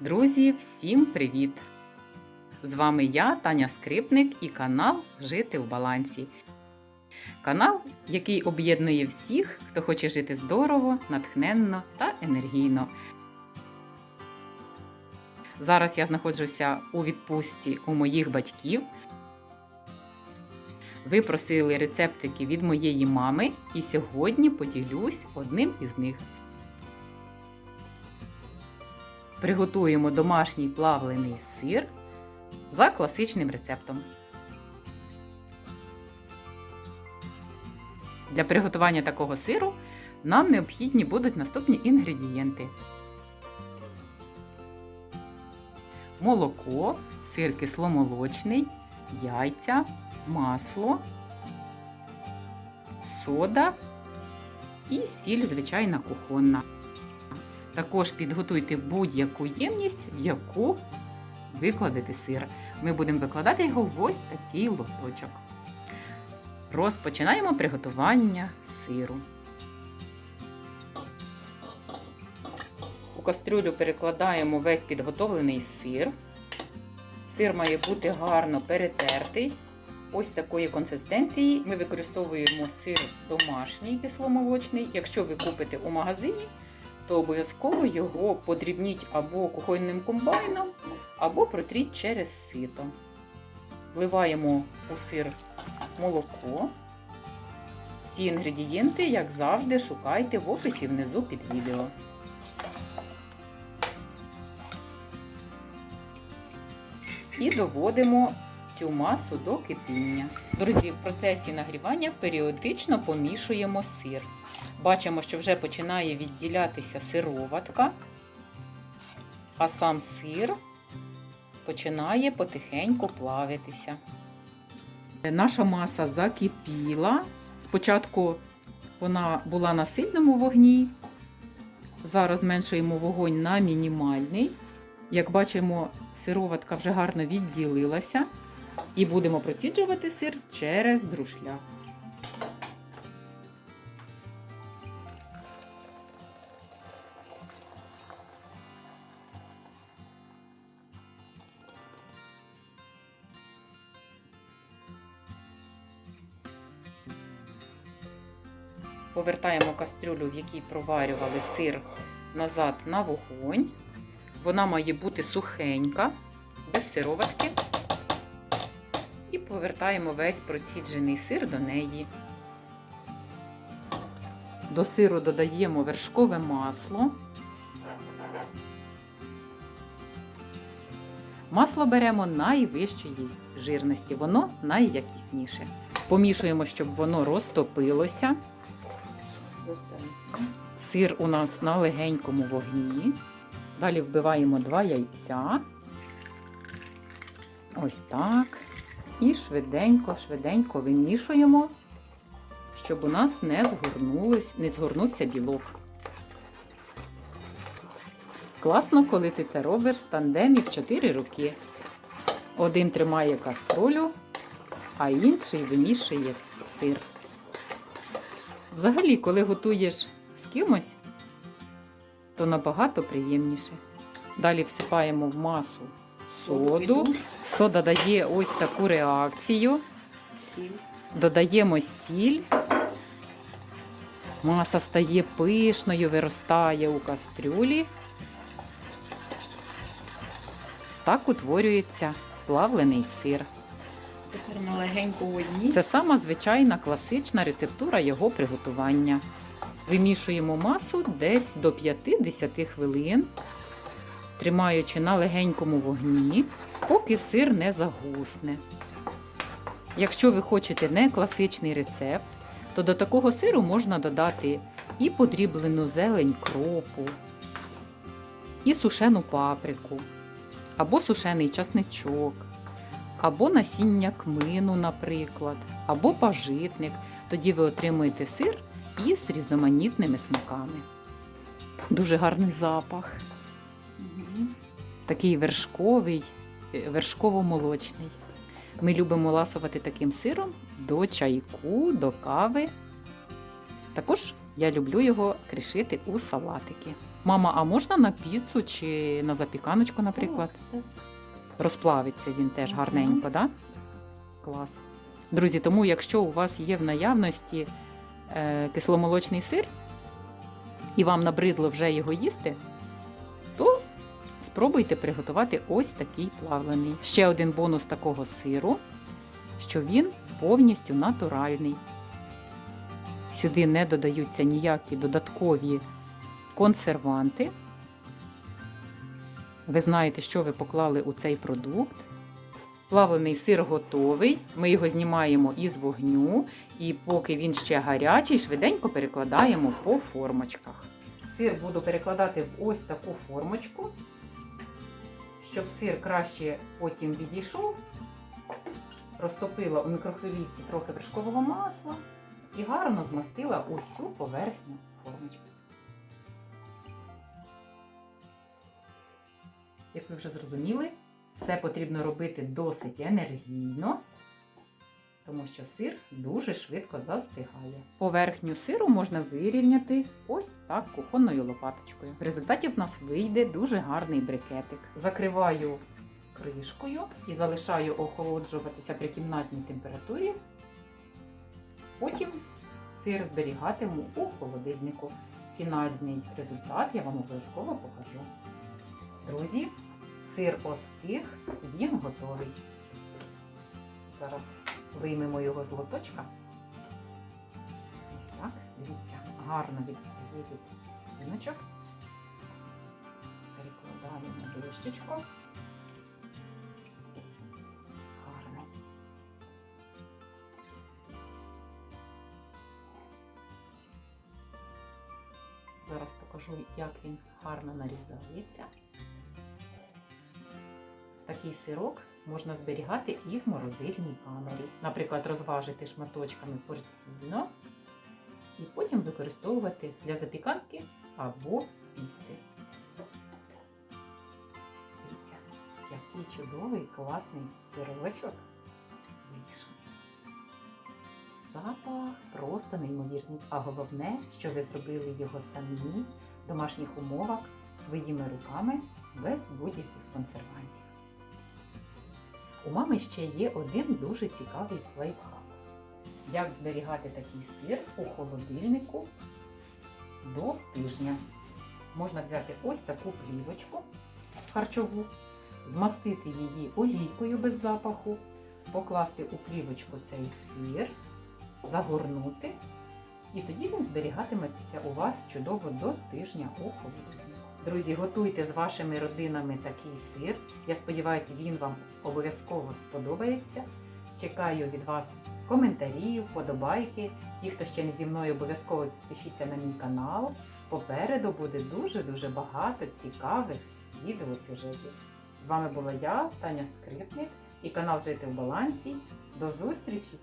Друзі, всім привіт! З вами я, Таня Скрипник, і канал Жити в балансі. Канал, який об'єднує всіх, хто хоче жити здорово, натхненно та енергійно. Зараз я знаходжуся у відпустці у моїх батьків. Ви просили рецептики від моєї мами, і сьогодні поділюсь одним із них. Приготуємо домашній плавлений сир за класичним рецептом. Для приготування такого сиру нам необхідні будуть наступні інгредієнти: молоко, сир кисломолочний, яйця, масло, сода і сіль звичайна кухонна. Також підготуйте будь-яку ємність, в яку викладете сир. Ми будемо викладати його в ось такий лоточок. Розпочинаємо приготування сиру. У кастрюлю перекладаємо весь підготовлений сир. Сир має бути гарно перетертий. Ось такої консистенції ми використовуємо сир домашній кисломолочний. Якщо ви купите у магазині, то обов'язково його подрібніть або кухонним комбайном, або протріть через сито. Вливаємо у сир молоко. Всі інгредієнти, як завжди, шукайте в описі внизу під відео. І доводимо цю масу до кипіння. Друзі, в процесі нагрівання періодично помішуємо сир. Бачимо, що вже починає відділятися сироватка, а сам сир починає потихеньку плавитися. Наша маса закипіла. Спочатку вона була на сильному вогні. Зараз зменшуємо вогонь на мінімальний. Як бачимо, сироватка вже гарно відділилася. І будемо проціджувати сир через друшляк. Повертаємо кастрюлю, в якій проварювали сир назад на вогонь. Вона має бути сухенька, без сироватки. І повертаємо весь проціджений сир до неї. До сиру додаємо вершкове масло. Масло беремо найвищої жирності, воно найякісніше. Помішуємо, щоб воно розтопилося. Сир у нас на легенькому вогні. Далі вбиваємо два яйця. Ось так. І швиденько, швиденько вимішуємо, щоб у нас не згорнулось, не згорнувся білок. Класно, коли ти це робиш в тандемі в 4 роки. Один тримає каструлю, а інший вимішує сир. Взагалі, коли готуєш з кимось, то набагато приємніше. Далі всипаємо в масу соду. Сода дає ось таку реакцію. Додаємо сіль. Маса стає пишною, виростає у кастрюлі. Так утворюється плавлений сир. Тепер на легеньку водні. Це сама звичайна класична рецептура його приготування. Вимішуємо масу десь до 5-10 хвилин, тримаючи на легенькому вогні, поки сир не загусне. Якщо ви хочете не класичний рецепт, то до такого сиру можна додати і подріблену зелень кропу, і сушену паприку, або сушений часничок, або насіння кмину, наприклад, або пажитник. Тоді ви отримуєте сир із різноманітними смаками. Дуже гарний запах, такий вершковий, е, вершково-молочний. Ми любимо ласувати таким сиром до чайку, до кави. Також Я люблю його кришити у салатики. Мама, а можна на піцу чи на запіканочку, наприклад? Так, Розплавиться він теж гарненько, да? Клас. Друзі, тому якщо у вас є в наявності е, кисломолочний сир, і вам набридло вже його їсти, то спробуйте приготувати ось такий плавлений. Ще один бонус такого сиру, що він повністю натуральний. Сюди не додаються ніякі додаткові консерванти. Ви знаєте, що ви поклали у цей продукт. Плавлений сир готовий. Ми його знімаємо із вогню, і поки він ще гарячий, швиденько перекладаємо по формочках. Сир буду перекладати в ось таку формочку, щоб сир краще потім відійшов. Розтопила у мікрохвилівці трохи вершкового масла і гарно змастила усю поверхню формочки. Як ви вже зрозуміли, все потрібно робити досить енергійно, тому що сир дуже швидко застигає. Поверхню сиру можна вирівняти ось так кухонною лопаточкою. В результаті в нас вийде дуже гарний брикетик. Закриваю кришкою і залишаю охолоджуватися при кімнатній температурі. Потім сир зберігатиму у холодильнику. Фінальний результат я вам обов'язково покажу. Друзі, сир остиг, він готовий. Зараз виймемо його з лоточка. Ось так, дивіться, гарно відстає від стіночок. Перекладаємо дощечку. Гарно. Зараз покажу, як він гарно нарізається. Такий сирок можна зберігати і в морозильній камері. Наприклад, розважити шматочками порційно і потім використовувати для запіканки або піци. Дивіться, який чудовий класний сирочок вийшов. Запах просто неймовірний. А головне, що ви зробили його самі в домашніх умовах своїми руками без будь-яких консервантів. У мами ще є один дуже цікавий лайфхак. Як зберігати такий сир у холодильнику до тижня. Можна взяти ось таку плівочку харчову, змастити її олійкою без запаху, покласти у плівочку цей сир, загорнути, і тоді він зберігатиметься у вас чудово до тижня у холодильнику. Друзі, готуйте з вашими родинами такий сир. Я сподіваюся, він вам обов'язково сподобається. Чекаю від вас коментарів, вподобайки. Ті, хто ще не зі мною, обов'язково підпишіться на мій канал. Попереду буде дуже-дуже багато цікавих відеосюжетів. З вами була я, Таня Скрипник, і канал Жити в балансі. До зустрічі!